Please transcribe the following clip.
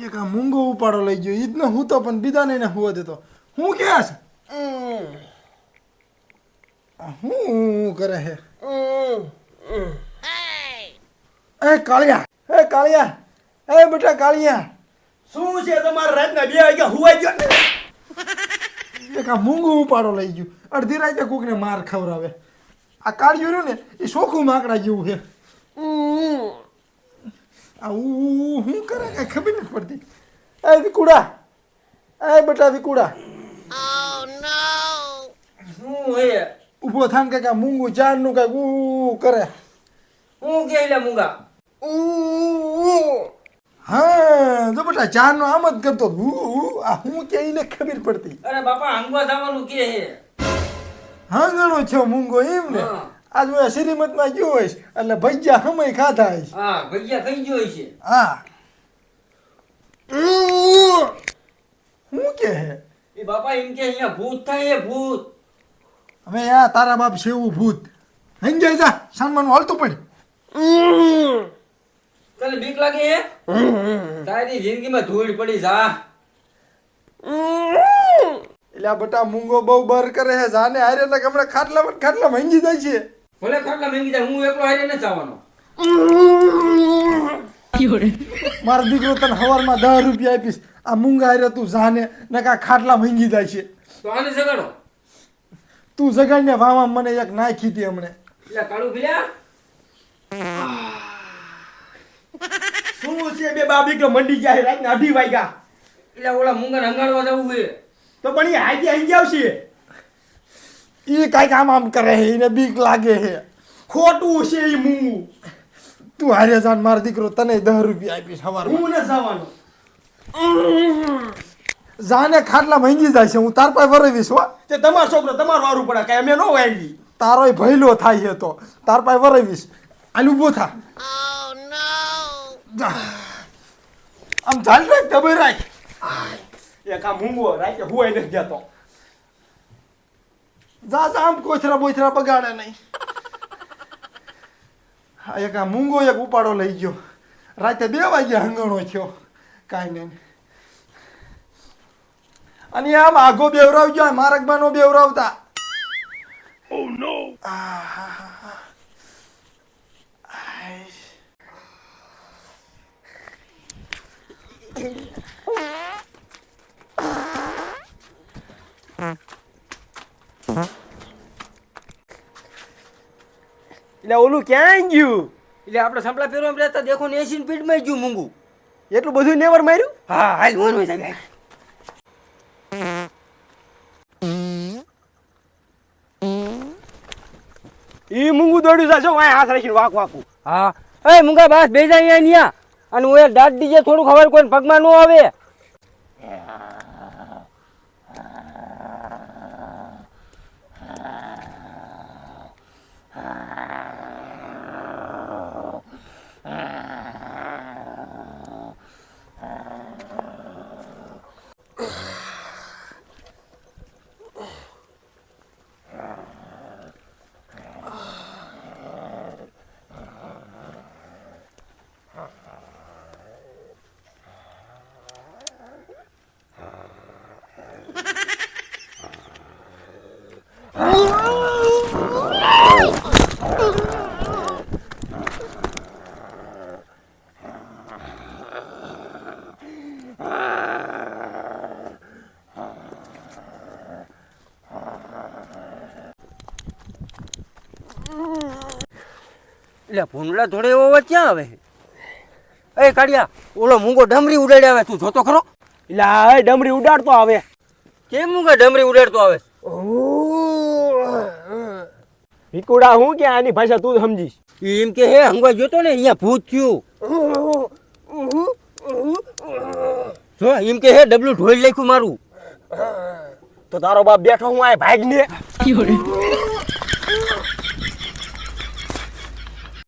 એક આ મૂંગો ઉપાડો લઈ ગયો. ઈ નો હું તો પણ બીજા ને હુવા દેતો. હું ક્યાં છે? હું કરે હે? એ કાળિયા એ કાળિયા એ બેટા કાળિયા. શું છે તમારા રાતના બે વાગ્યા હુવાઈ ગયો એક આ મૂંગો ઉપાડો લઈ ગયું. અડધી રાતે કોકને માર ખવડાવે. આ કાળિયું રહ્યું ને એ સોખું માકડા જેવું છે. આ ઉ શું કરે? કઈ ખબર નથી પડતી. એ વિકુડા એ બેટા વિકુડા શું હે ઊભો થાન કે આ મૂંગું ચારનું કંઈક ઉ કરે. હું કે લે મુંગા? હા જો બટા ચારનો આમ જ કરતો ઉ ઉ આ હું કે એને ખબર પડતી. અરે બાપા હંગવા જવાનું કે હે? હા ઘણો છો મૂંગો એમ ને. હા. આજ હું શ્રીમતમાં ગયો હોઈશ એટલે ભજીયા સમય ખાધા હઈશ. હા ભજીયા થઈ ગયો છે હા. હું કે હે? એ બાપા એમ કે અહીંયા ભૂત થાય એ ભૂત. હવે આ તારા બાપ સેવું ભૂત. હઈ જાય જા સામાન હાલતું પડ. તને બીક લાગે હે? તારી જિંદગીમાં ધૂળ પડી જા. એટલે આ બટા મૂંગો બહુ બર કરે છે જાને હારે એટલે હમણાં ખાટલા પણ ખાટલા ભાંગી જાય છે. ભલે ખાટલા મેંગી જાય હું એકલો હારે નથી જવાનો મારો દીકરો તને હવારમાં દસ રૂપિયા આપીશ. આ મૂંગા હારે તું જાને ને કા ખાટલા હંગી જાય છે. તો આને જગાડો. તું જગાડને વાવા મને એક નાખી હતી હમણે. એટલે કાળું ભીલ્યા શું છે બે બાબી કે મંડી ગયા છે રાતના અઢી વાગ્યા. એટલે ઓલા મુંગા હંગાડવા જવું છે. તો પણ એ હાજી આવી આવશે. એ કાંઈક આમ આમ કરે છે એને બીક લાગે છે ખોટું છે એ મું. તું હારે જાન મારો દીકરો તને દસ રૂપિયા આપીશ સવાર હું ને જવાનો. જાને ખાટલા ભાંગી જાય છે હું તાર પાસે વરવીશ હો. તે તમારો છોકરો તમારું વારું પડે કઈ અમે ન વાંગી તારોય ભયલો થાય છે તો. તાર પાસે વરવીશ. આલ ઊભો થા. જા. આમ ચાલ રાખ દબાઈ રાખ. એક આ મૂંગો રાખ હું એને ગયા જતો. જા જા આમ કોથરા બોથરા બગાડે નહીં હા એક આ મૂંગો એક ઉપાડો લઈ ગયો રાતે બે વાગ્યા હંગણો થયો કાંઈ નહીં અને આમ આગો બેવરાવજો આ Oh નો બેવરાવતા એટલે ઓલું ક્યાં ગયું? એટલે આપણે સંપલા પહેરવા રહેતા દેખો ને એસી માં ગયું મૂંગું. એટલું બધું નેવર માર્યું? હા હાલ વન જાય ઈ મૂંગું દોડ્યું જાજો વાય હાથ રાખીને વાક વાકું. હા. એ મૂંગા બસ બે જાય અહીંયા ન્યા. અને હું એ દાંત દીજે થોડું ખબર કોઈ પગમાં ન આવે. એટલે ભૂંડલા થોડે એવો અવાજ ક્યાં આવે એ કાઢિયા ઓલો મૂંગો ડમરી ઉડાડી આવે તું જોતો ખરો? એટલે આ એ ડમરી ઉડાડતો આવે. કેમ મૂંગા ડમરી ઉડાડતો આવે? વિકુડા હું કે આની ભાષા તું જ સમજીશ? એમ કે હે હંગવા જોતો ને અહીંયા ભૂત થયું. જો એમ કે હે ડબલું ઢોળી લખ્યું મારું. તો તારો બાપ બેઠો હું આ ભાગ ને